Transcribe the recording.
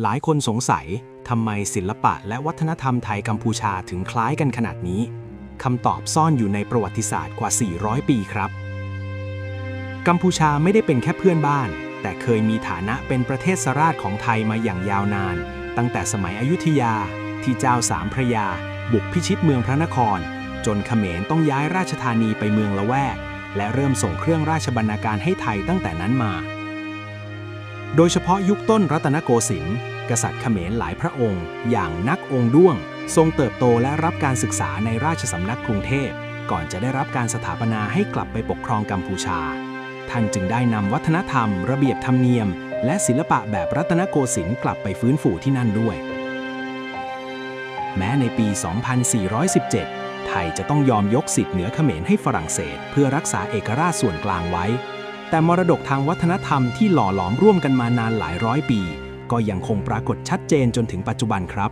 หลายคนสงสัยทำไมศิลปะและวัฒนธรรมไทยกัมพูชาถึงคล้ายกันขนาดนี้คำตอบซ่อนอยู่ในประวัติศาสตร์กว่า 400 ปีครับ กัมพูชาไม่ได้เป็นแค่เพื่อนบ้าน แต่เคยมีฐานะเป็นประเทศสราชของไทยมาอย่างยาวนาน ตั้งแต่สมัยอยุธยาที่เจ้าสามพระยา บุกพิชิตเมืองพระนคร จนเขมรต้องย้ายราชธานีไปเมืองละแวก และเริ่มส่งเครื่องราชบรรณาการให้ไทยตั้งแต่นั้นมา โดยเฉพาะยุคต้นรัตนโกสินทร์กษัตริย์เขมรหลายพระองค์ อย่างนักองค์ด้วง ทรงเติบโตและรับการศึกษาในราชสำนักกรุงเทพ ก่อนจะได้รับการสถาปนาให้กลับไปปกครองกัมพูชา ท่านจึงได้นำวัฒนธรรม ระเบียบธรรมเนียม และศิลปะแบบรัตนโกสินทร์กลับไปฟื้นฟูที่นั่นด้วย แม้ในปี 2417 ไทยจะต้องยอมยกสิทธิ์เหนือเขมรให้ฝรั่งเศส เพื่อรักษาเอกราชส่วนกลางไว้ แต่มรดกทางวัฒนธรรมที่หล่อหลอมร่วมกันมานานหลายร้อยปี ก็ยังคงปรากฏชัดเจนจนถึงปัจจุบันครับ